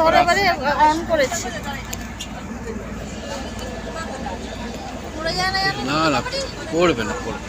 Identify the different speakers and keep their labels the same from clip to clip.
Speaker 1: ধরে অন করেছি। না
Speaker 2: না পড়বে না পড়বে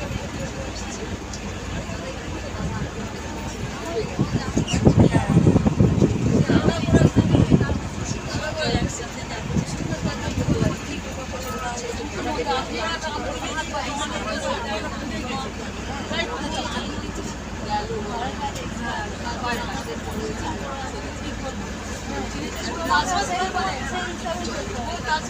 Speaker 1: কাজ